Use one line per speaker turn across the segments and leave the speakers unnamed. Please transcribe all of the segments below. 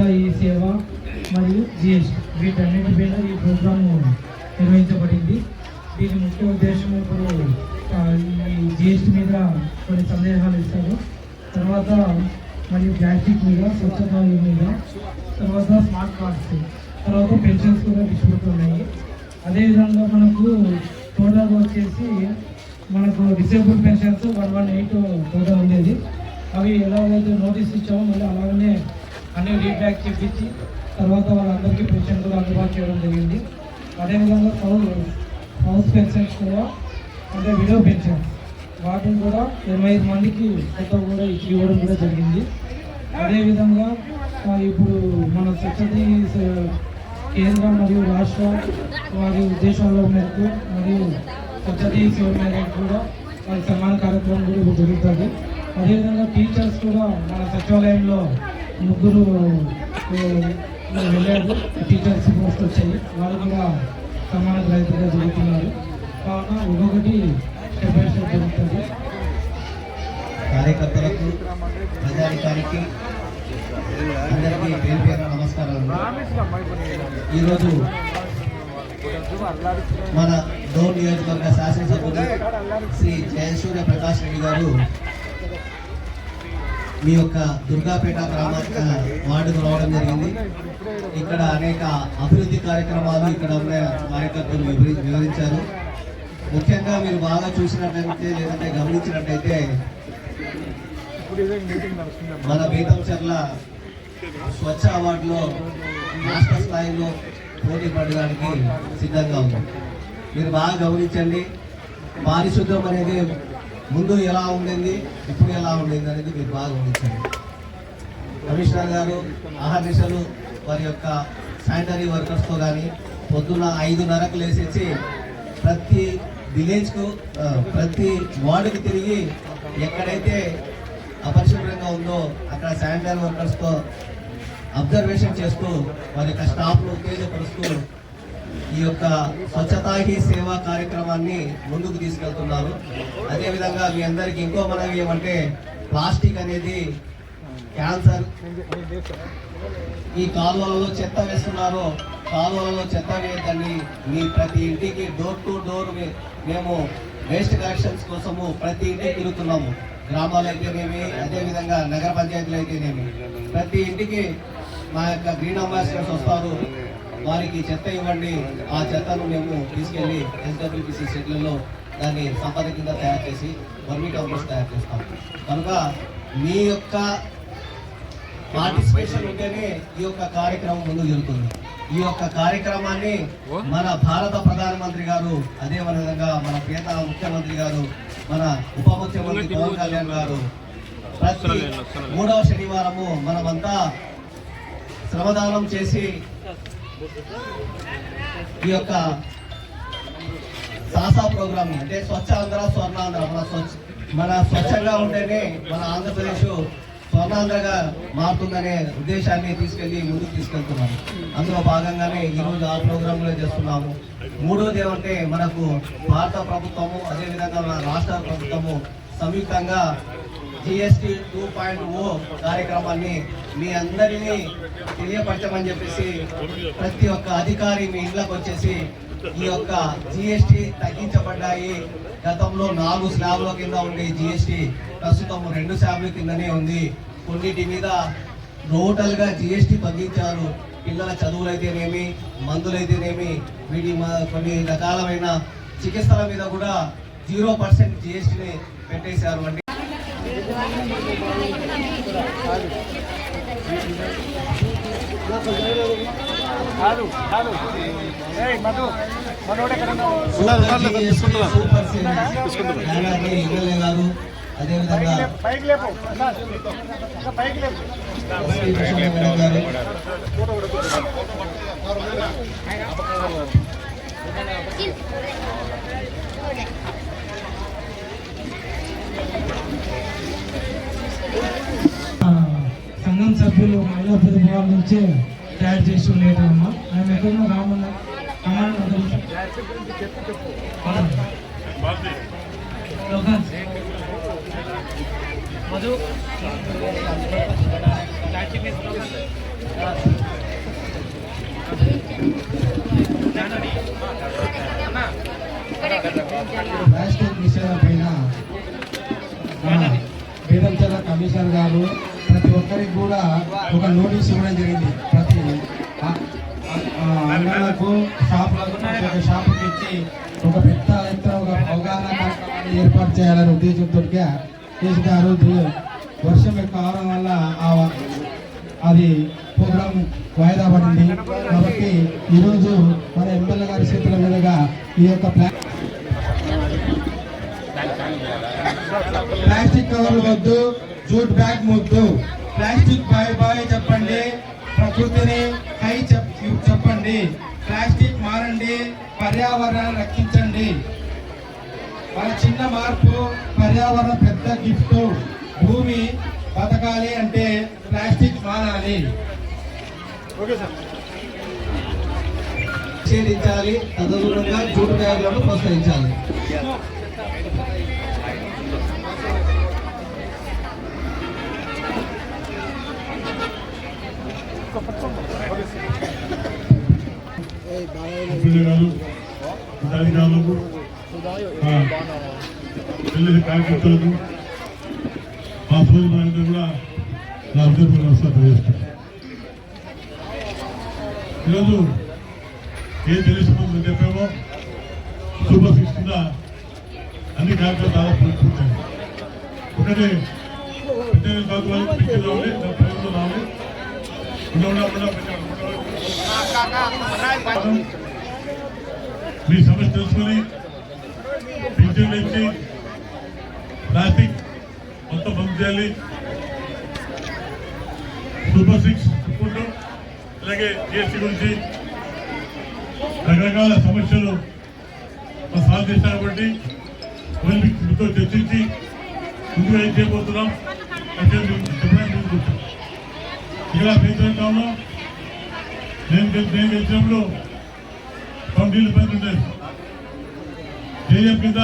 స్వచ్ఛత ఈ సేవ మరియు జిఎస్టీ వీటన్నిటి మీద ఈ ప్రోగ్రామ్ నిర్వహించబడింది. దీని ముఖ్య ఉద్దేశం ఇప్పుడు ఈ జిఎస్టీ మీద కొన్ని సందేహాలు ఇస్తారు తర్వాత మరియు ప్లాస్టిక్ మీద స్వచ్ఛత మీద తర్వాత స్మార్ట్ కార్డ్స్ తర్వాత పెన్షన్స్ కూడా డిస్ట్రిబ్యూట్ అదేవిధంగా మనకు టోటల్ వచ్చేసి మనకు disable pensions one one eight total ఉండేది. అవి ఎలాగైతే నోటీస్ ఇచ్చామో మళ్ళీ అలాగనే అన్ని రీబ్యాక్ చేపించి తర్వాత వాళ్ళందరికీ పెన్షన్ కూడా అందుబాటు చేయడం జరిగింది. అదేవిధంగా హౌస్ హౌస్ పెన్షన్స్ కూడా అంటే విడో పెన్షన్ వాటిని కూడా ఇరవై ఐదు మందికి కొత్త కూడా ఇచ్చి ఇవ్వడం కూడా జరిగింది. అదేవిధంగా ఇప్పుడు మన స్వచ్ఛత కేంద్ర మరియు రాష్ట్ర వారి ఉద్దేశాల మేరకు మరియు స్వచ్ఛత సేవ మేరకు కూడా వారి సమాన కార్యక్రమం కూడా ఇప్పుడు జరుగుతుంది. అదేవిధంగా టీచర్స్ కూడా మన సచివాలయంలో ముగ్గురు వెళ్ళారు టీచర్స్ పోస్ట్ వచ్చాయి వాళ్ళు కూడా సమాన గ్రహీతగా జరుగుతున్నారు. కావున ఒక్కొక్కటి స్టెప్ బై స్టెప్ జరుగుతుంది.
కార్యకర్తలకు ప్రజాధికారికి అందరికీ పేరు పేరు నమస్కారాలు. ఈరోజు మన డోర్ నియోజకవర్గ శాసనసభ్యులు శ్రీ జయసూర్య ప్రకాష్ రెడ్డి గారు మీ యొక్క దుర్గాపేట గ్రామ వార్డుకు రావడం జరిగింది. ఇక్కడ అనేక అభివృద్ధి కార్యక్రమాలు ఇక్కడ ఉన్న కార్యకర్తలు వివరించారు. ముఖ్యంగా మీరు బాగా చూసినట్లయితే లేదంటే గమనించినట్టయితే మన బీతంచర్ల స్వచ్ఛ అవార్డులో రాష్ట్ర స్థాయిలో పోటీ పడడానికి సిద్ధంగా ఉంది. మీరు బాగా గమనించండి. పారిశుద్ధ్యం అనేది ముందు ఎలా ఉండింది ఇప్పుడు ఎలా ఉండింది అనేది మీరు బాగా గమనించండి. కమిషనర్ గారు ఆహర్నిశలు వారి యొక్క శానిటరీ వర్కర్స్తో కానీ పొద్దున్న ఐదున్నరకు లేసేసి ప్రతి విలేజ్కు ప్రతి వార్డుకి తిరిగి ఎక్కడైతే అపరిశుభ్రంగా ఉందో అక్కడ శానిటరీ వర్కర్స్తో అబ్జర్వేషన్ చేస్తూ వారి యొక్క స్టాఫ్ను ఉత్తేజపరుస్తూ ఈ యొక్క స్వచ్ఛతా హీ సేవా కార్యక్రమాన్ని ముందుకు తీసుకెళ్తున్నారు. అదేవిధంగా మీ అందరికీ ఇంకో మనవి ఏమంటే ప్లాస్టిక్ అనేది క్యాన్సర్. ఈ కాలువలలో చెత్త వేస్తున్నారో కాలువలలో చెత్త వేయద్దని మీ ప్రతి ఇంటికి డోర్ టు డోర్ మేము వేస్ట్ కలెక్షన్స్ కోసము ప్రతి ఇంటికి తిరుగుతున్నాము. గ్రామాలు అయితేనేమి అదేవిధంగా నగర పంచాయతీలు అయితేనేమి. ప్రతి ఇంటికి మా యొక్క గ్రీన్ అంబాసిడర్స్ వస్తారు. వారికి చెత్త ఇవ్వండి. ఆ చెత్తను మేము తీసుకెళ్ళి ఎస్డబ్ల్యూపీసీ షెడ్లలో దాన్ని సంపద కింద తయారు చేసి వర్మీ కంపోస్ట్ తయారు చేస్తాం. కనుక మీ యొక్క పార్టిసిపేషన్ ఉంటేనే ఈ యొక్క కార్యక్రమం ముందుకు జరుగుతుంది. ఈ యొక్క కార్యక్రమాన్ని మన భారత ప్రధానమంత్రి గారు అదే విధంగా మన ప్రియతమ ముఖ్యమంత్రి గారు మన ఉప ముఖ్యమంత్రి పవన్ కళ్యాణ్ గారు ప్రతి మూడవ శనివారము మనమంతా శ్రమదానం చేసి ఈ యొక్క సాసా ప్రోగ్రామ్ అంటే స్వచ్ఛ ఆంధ్ర స్వర్ణాంధ్ర మన స్వచ్ఛ మన స్వచ్ఛంగా ఉంటేనే మన ఆంధ్రప్రదేశ్ స్వర్ణాంధ్రగా మారుతుందనే ఉద్దేశాన్ని తీసుకెళ్ళి ముందుకు తీసుకెళ్తున్నాము అందులో భాగంగానే ఈరోజు ఆ ప్రోగ్రాంలో చేస్తున్నాము. మూడోది ఏమంటే మనకు భారత ప్రభుత్వము అదేవిధంగా మన రాష్ట్ర ప్రభుత్వము సంయుక్తంగా జిఎస్టీ టూ పాయింట్ ఓ కార్యక్రమాన్ని మీ అందరినీ తెలియపరచమని చెప్పేసి ప్రతి ఒక్క అధికారి మీ ఇంట్లోకి వచ్చేసి ఈ యొక్క జిఎస్టీ తగ్గించబడ్డాయి. గతంలో నాలుగు స్లాబ్ల కింద ఉండే జిఎస్టీ ప్రస్తుతం రెండు స్లాబ్ల కిందనే ఉంది. కొన్నిటి మీద టోటల్గా జిఎస్టీ తగ్గించారు. పిల్లల చదువులైతేనేమి మందులైతేనేమి వీటి మ- కొన్ని రకాలమైన చికిత్సల మీద కూడా జీరో పర్సెంట్ జిఎస్టీని పెట్టేశారు. అంటే గారు. అదేవిధంగా
పైకి లేపు పైకి లేపు.
గారు.
సంఘం సభ్యులు మహిళా ప్రతిభావాల నుంచే తయారు చేసి ఉండేట అమ్మ. ఆయన ఎక్కడో రామన్న మధు
ప్లాస్టిక్ పైన కమిషనర్ గారు ప్రతి ఒక్కరికి కూడా ఒక నోటీస్ ఇవ్వడం జరిగింది. ప్రతి అంగళ్ళకు షాపులకు షాపుకి ఇచ్చి ఒక పెద్ద ఎత్తున ఒక అవగాహన కార్యక్రమాన్ని ఏర్పాటు చేయాలనే ఉద్దేశంతో చేసినారు దీ- వర్షం యొక్క అవడం వల్ల ఆ అది ప్రోగ్రాం వాయిదా పడింది. కాబట్టి ఈరోజు మన ఎమ్మెల్యే గారి చేతుల మీదుగా ఈ యొక్క ప్లా ప్లాస్టిక్ కవర్లు వద్దు జూట్ బ్యాగ్ ముద్దు. ప్లాస్టిక్ బాయ్ బాయ్ చెప్పండి. ప్రకృతిని హై చెప్ చెప్పండి. ప్లాస్టిక్ మారండి. పర్యావరణాన్ని రక్షించండి. మన చిన్న మార్పు పర్యావరణం పెద్ద గిఫ్ట్. భూమి బతకాలి అంటే ప్లాస్టిక్ మానాలి
నిషేధించాలి. తదనుగుణంగా జూట్ బ్యాగులను ప్రోత్సహించాలి.
పిల్లగాలు పిల్లల కార్యకర్తలకు మా సోదరులందరూ కూడా నా ఉద్యోగ నమస్కారం ఈరోజు ఏం తెలుసుకుందని చెప్పామో సూపర్ సిక్స్ కింద అన్ని కార్యక్రమాలు దాదాపు పూర్తయింది ఒకటి పెద్ద రావాలి నా ప్రజలు రావాలి మీ సమస్య తెలుసుకొని పింఛన్ నుంచి ప్లాస్టిక్ మొత్తం బంద్ చేయాలి. సూపర్ సిక్స్ అనుకుంటూ అలాగే జిఎస్టీ గురించి రకరకాల సమస్యలు సాల్వ్ చేశారు కాబట్టి మళ్ళీ మీతో చర్చించి ముందుగా ఏం చేయబోతున్నాం? అంటే చెప్పడానికి ఇలా పెంచడంలో నేను నేను గెలిచినప్పుడు కౌంటీలు పని జేఎం కింద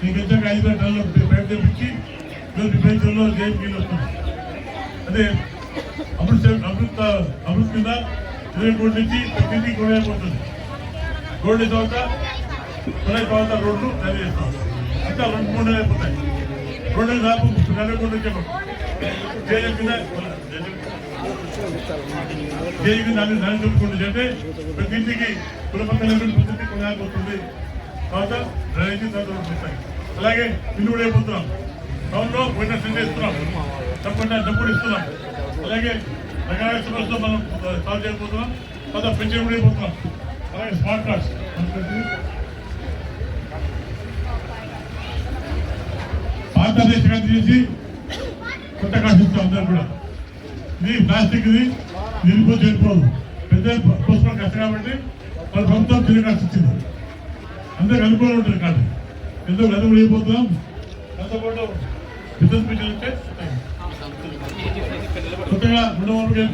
నీకు వచ్చాక ఐదు వేల టన్నులు బయట తెప్పించి ఈరోజు కింద వస్తుంది అదే అమృత్ సేవ- అమృత్ అమృత్ కింద ఇరవై కోట్ల నుంచి ప్రతి ఇంటికి గోడ రోడ్డు తర్వాత కొనే తర్వాత రోడ్లు తయారు చేస్తాం. అంతా రెండు మూడు నెలలు అయిపోతాయి. రెండు నెలలు దాపు నలభై కోట్లు చెప్పం జేఎం కింద జేఈకి నన్ను నన్ను చెప్పుకుంటుంది అంటే ప్రతి ఇంటికి కులపక్కల ప్రతి ఇంటికి కొనాలిపోతుంది తర్వాత డ్రైనేజీ తర్వాత వస్తాయి అలాగే ఇల్లు కూడా అయిపోతున్నాం టౌన్లో పోయిన సెంటర్ ఇస్తున్నాం తప్పకుండా డబ్బులు ఇస్తున్నాం అలాగే రకరకాల సమస్యలు మనం సాల్వ్ చేయబోతున్నాం తర్వాత పెన్షన్ కూడా అయిపోతున్నాం అలాగే స్మార్ట్ కార్డ్స్ భారతదేశ చేసి కొత్త కార్డ్స్ ఇస్తాం అందరూ కూడా ఇది ప్లాస్టిక్ ఇది నిలిపోతే వెళ్ళిపోదు పెద్ద పోసుకోవడం కష్టం కాబట్టి వాళ్ళ ప్రభుత్వం తిరిగి కార్డ్స్ ఇచ్చింది అందరూ అనుకూలం ఉంటుంది కాదు ఎంతో అది కూడా అయిపోతున్నాం దాంతోపాటు బిజినెస్ పిల్లలు ఉంటే కొత్తగా రెండు వందల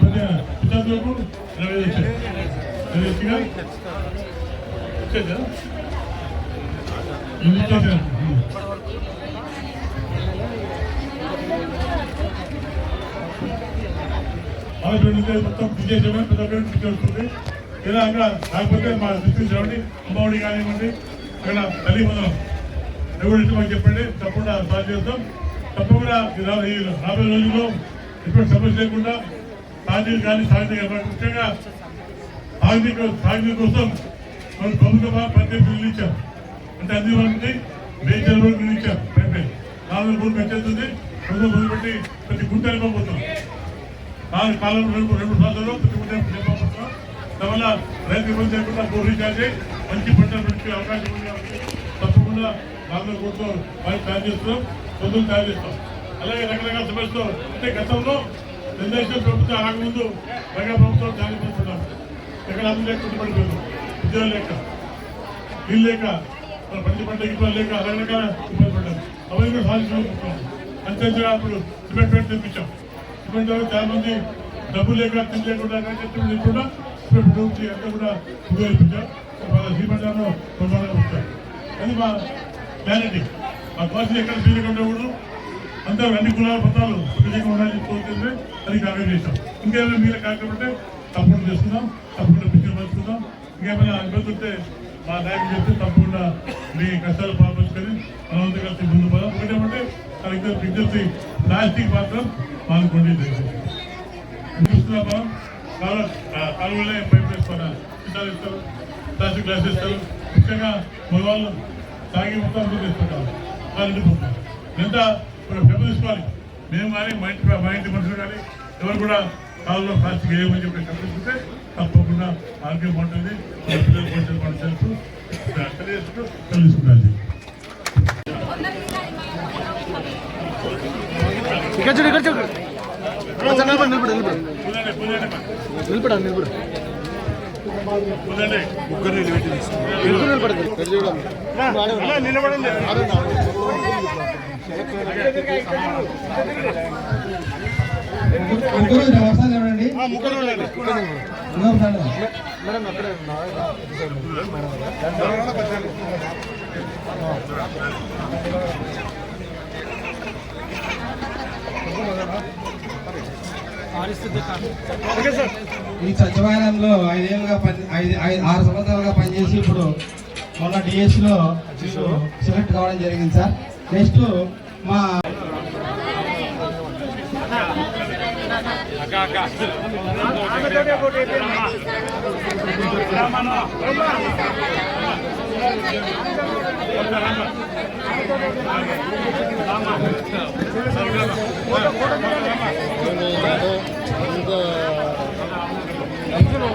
విద్యార్థులకు ఇరవై వచ్చాయి వచ్చేది? ఇది ఇచ్చేసాను. ఆలోచన మొత్తం విజయమే పెద్ద పిచ్చి వస్తుంది ఇలా అక్కడ లేకపోతే మా దృష్టి చూడండి అమ్మఒడి కానివ్వండి అక్కడ తల్లి మనం ఎవరు చెప్పండి తప్పకుండా సాల్వ్ చేద్దాం తప్పకుండా ఈ రా- రాబోయే రోజుల్లో ఎటువంటి సమస్య లేకుండా సాధ్యం కానీ సాధ్యం ముఖ్యంగా సాగునీక సాగునీరు కోసం మనం ప్రభుత్వ ప్రత్యేక నిధులు అంటే అన్ని వాళ్ళకి మేజర్ రోడ్ నిధులు ఇచ్చారు నాలుగు రోడ్డు పెంచేస్తుంది ప్రభుత్వం మొదలుపెట్టి ప్రతి గుంటలు వెళ్ళిపోతున్నాం నాలుగు కాలం రెండు రెండు సంవత్సరాలు ప్రతి గుంట దానివల్ల రైతు ఇబ్బంది లేకుండా బోర్ రీఛార్జ్ మంచి పంటలు పెంచే అవకాశం ఉంది కాబట్టి తప్పకుండా నాలుగు కోట్లు వారికి తయారు చేస్తున్నాం పొద్దులు తయారు చేస్తాం. అలాగే రకరకాల సమస్యలు అంటే గతంలో తెలుగుదేశం ప్రభుత్వం రాకముందు మెగా ప్రభుత్వం చాలా పడుతున్నాం ఎక్కడ అందరూ లేక పడిపోయాం ఉద్యోగం లేక నీళ్ళు లేక మన ప్రతి పంట ఇబ్బంది లేక రకరకాల ఇబ్బంది పడ్డాం అవన్నీ కూడా సాధించుకుంటున్నాం అంతేగా అప్పుడు సిమెంట్ పెట్టి తెప్పించాం సిమెంట్ ద్వారా చాలా మంది డబ్బు లేక తినలేకుండా లేకుండా చెప్తుంది లేకుండా సిమెంట్ అంతా కూడా ఉపయోగించాం వాళ్ళ సిమెంట్ దాంట్లో కొంతమంది అది మా క్లారిటీ. మా కాస్ట్ ఎక్కడ సీరియస్ కూడా అందరూ అన్ని కులాల పత్రాలు విజయంగా ఉండాలని కోరుతుంది అది కార్యం చేశాం. ఇంకేమైనా మీరు కాకపోతే తప్పకుండా చేసుకుందాం. తప్పకుండా పిక్చర్ పంచుకుందాం ఇంకేమైనా ఇబ్బంది ఉంటే మా నాయకులు చెప్తే తప్పకుండా మీ కష్టాలు పాల్పంచుకొని మనమంతా ముందు పోదాం. ఒకటేమంటే కలెక్టర్ విజ్ఞప్తి ప్లాస్టిక్ మాత్రం పాల్గొండి చూస్తున్నామా కాలువ కాలువలే వేసుకున్నా చిట్టాలు ఇస్తారు ప్లాస్టిక్ గ్లాస్ ఇస్తారు ముఖ్యంగా మగవాళ్ళు తాగి మొత్తం తీసుకుంటారు వాళ్ళు ఇంటిపోతారు ఎంత పెద్ద తీసుకోవాలి? మేము కానీ మా ఇంటి మా ఇంటి మనుషులు కానీ ఎవరు కూడా కాలంలో ప్లాస్టిక్ వేయమని చెప్పి కప్పించుకుంటే తప్పకుండా ఆరోగ్యం బాగుంటుంది. మన పిల్లలు కొంచెం మనం తెలుసు. తెలియజేస్తూ తెలుసుకుంటారు
ఇక్కడ చూడు ఇక్కడ చూడు. నిలబడి నిలబడి నిలబడి. నిలబడా నిలబడు. ముగ్గురు నిలబెట్టి నిలబడండి.
ముగ్గురు.
మేడం అక్కడే
ఈ సచివాలయంలో ఐదేళ్ళుగా పని ఐదు ఆరు సంవత్సరాలుగా పనిచేసి ఇప్పుడు మొన్న డిఎస్లో సెలెక్ట్ కావడం జరిగింది సార్. నెక్స్ట్ మా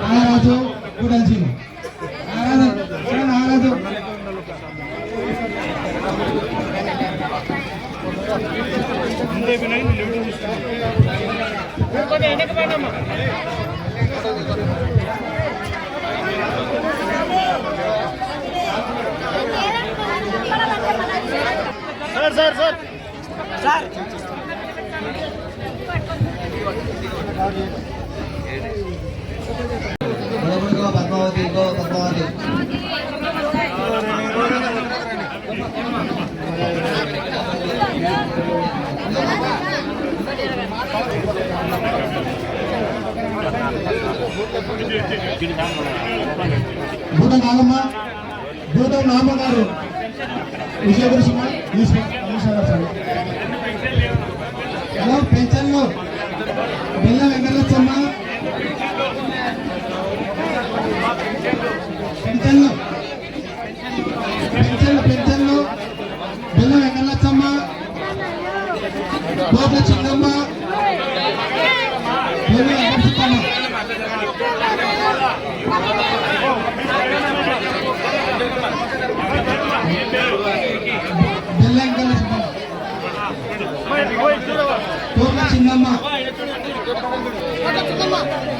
నాగరాజు గుడంచి నాగరాజు చూడండి నాగరాజు
సార్ సార్ సార్
మొదటిగా పద్మావతి ఇంకో పద్మావతి
భూత నాగమ్మ భూతం నాగమ్మ గారు విజయగురు సుమ హలో పెన్షన్లు బిల్ల వెంకటలచ్చమ్మ పెన్షన్లు పెన్షన్లు పెన్షన్లు బిల్ల వెంకటలచ్చమ్మ కోట్ల చిన్నమ్మ 分かったと思う。